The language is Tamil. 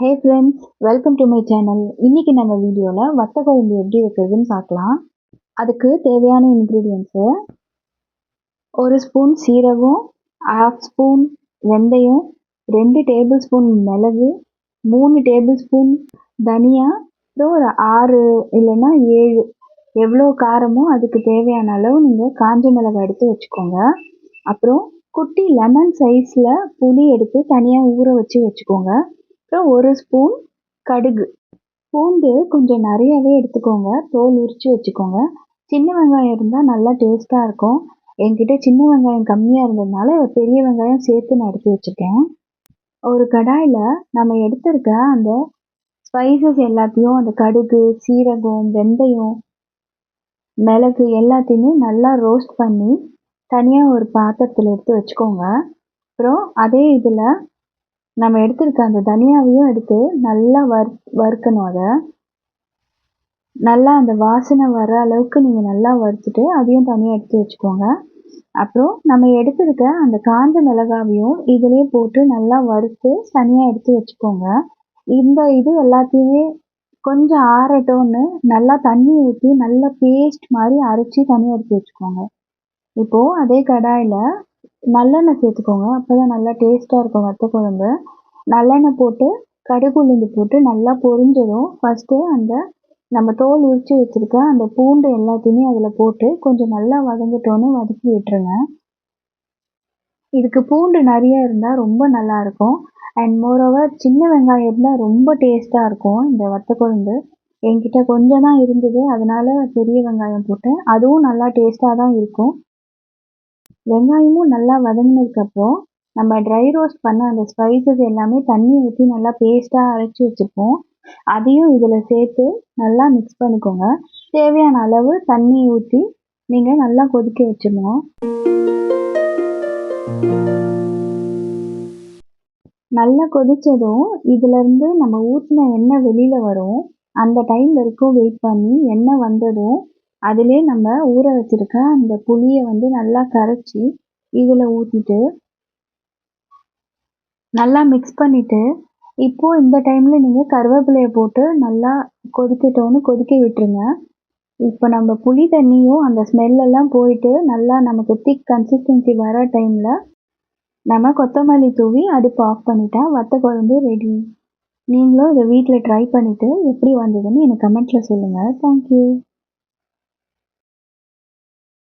Hey friends welcome to my channel இன்றைக்கி நம்ம வீடியோவில் வத்த குழம்பு எப்படி வைக்கிறதுன்னு பார்க்கலாம். அதுக்கு தேவையான இன்க்ரீடியன்ஸு ஒரு ஸ்பூன் சீரகம் ஹாஃப் ஸ்பூன் வெந்தயம் ரெண்டு டேபிள் ஸ்பூன் மிளகு மூணு டேபிள் ஸ்பூன் தனியா அப்புறம் ஒரு ஆறு இல்லைன்னா ஏழு. எவ்வளோ காரமோ அதுக்கு தேவையான அளவு நீங்கள் காஞ்ச மிளகாய் எடுத்து வச்சுக்கோங்க. அப்புறம் குட்டி லெமன் சைஸில் புளி எடுத்து தனியாக ஊற வச்சு வச்சுக்கோங்க. அப்புறம் ஒரு ஸ்பூன் கடுகு. பூண்டு கொஞ்சம் நிறையவே எடுத்துக்கோங்க. தோல் உரித்து வச்சுக்கோங்க. சின்ன வெங்காயம் இருந்தால் நல்லா டேஸ்ட்டாக இருக்கும். என்கிட்ட சின்ன வெங்காயம் கம்மியாக இருந்ததுனால பெரிய வெங்காயம் சேர்த்து நான் எடுத்து வச்சுருக்கேன். ஒரு கடாயில் நம்ம எடுத்திருக்க அந்த ஸ்பைசஸ் எல்லாத்தையும் அந்த கடுகு சீரகம் வெந்தயம் மிளகு எல்லாத்தையுமே நல்லா ரோஸ்ட் பண்ணி தனியாக ஒரு பாத்திரத்தில் எடுத்து வச்சுக்கோங்க. அப்புறம் அதே இதில் நம்ம எடுத்திருக்க அந்த தனியாவையும் எடுத்து நல்லா வர் வறுக்கணும் அதை. நல்லா அந்த வாசனை வர அளவுக்கு நீங்கள் நல்லா வறுத்துட்டு அதையும் தனியாக எடுத்து வச்சுக்கோங்க. அப்புறம் நம்ம எடுத்திருக்க அந்த காஞ்ச மிளகாவையும் இதிலே போட்டு நல்லா வறுத்து தனியாக எடுத்து வச்சுக்கோங்க. இந்த இது எல்லாத்தையுமே கொஞ்சம் ஆறட்டோன்னு நல்லா தண்ணி ஊற்றி நல்லா பேஸ்ட் மாதிரி அரைச்சி தனியாக எடுத்து வச்சுக்கோங்க. இப்போது அதே கடாயில் நல்லெண்ணெய் சேர்த்துக்கோங்க. அப்போ தான் நல்லா டேஸ்ட்டாக இருக்கும் வத்த குழம்பு. நல்லெண்ணெய் போட்டு கடுகு உளுந்து போட்டு நல்லா பொரிஞ்சதும் ஃபஸ்ட்டு அந்த நம்ம தோல் உரித்து வச்சுருக்க அந்த பூண்டு எல்லாத்தையுமே அதில் போட்டு கொஞ்சம் நல்லா வதங்கிட்டோன்னு வதக்கி விட்டுருங்க. இதுக்கு பூண்டு நிறைய இருந்தால் ரொம்ப நல்லாயிருக்கும் அண்ட் மோரோவர் சின்ன வெங்காயம் இருந்தால் ரொம்ப டேஸ்ட்டாக இருக்கும் இந்த வத்த குழம்பு. என்கிட்ட கொஞ்சம் தான் இருந்தது. அதனால் பெரிய வெங்காயம் போட்டேன். அதுவும் நல்லா டேஸ்ட்டாக தான் இருக்கும். வெங்காயமும் நல்லா வதங்கினதுக்கப்புறம் நம்ம ட்ரை ரோஸ்ட் பண்ண அந்த ஸ்பைசஸ் எல்லாமே தண்ணி ஊற்றி நல்லா பேஸ்ட்டாக அரைச்சி வச்சுருப்போம். அதையும் இதில் சேர்த்து நல்லா மிக்ஸ் பண்ணிக்கோங்க. தேவையான அளவு தண்ணி ஊற்றி நீங்கள் நல்லா கொதிக்க வச்சிடணும். நல்லா கொதித்ததும் இதிலேருந்து நம்ம ஊற்றின எண்ணெய் வெளியில் வரும். அந்த டைம் வரைக்கும் வெயிட் பண்ணி எண்ணெய் வந்ததும் அதிலே நம்ம ஊற வச்சுருக்க அந்த புளியை வந்து நல்லா கரைச்சி இதில் ஊற்றிட்டு நல்லா மிக்ஸ் பண்ணிவிட்டு இப்போது இந்த டைமில் நீங்கள் கருவேப்பிலையை போட்டு நல்லா கொதிக்கட்டோன்னு கொதிக்க விட்டுருங்க. இப்போ நம்ம புளி தண்ணியும் அந்த ஸ்மெல்லெல்லாம் போயிட்டு நல்லா நமக்கு திக் கன்சிஸ்டன்சி வர டைமில் நம்ம கொத்தமல்லி தூவி அடுப்பு ஆஃப் பண்ணிட்டா வத்த குழம்பு ரெடி நீங்களும் இதை வீட்டில் ட்ரை பண்ணிவிட்டு எப்படி வந்ததுன்னு எனக்கு கமெண்ட்டில் சொல்லுங்கள் தேங்க்யூ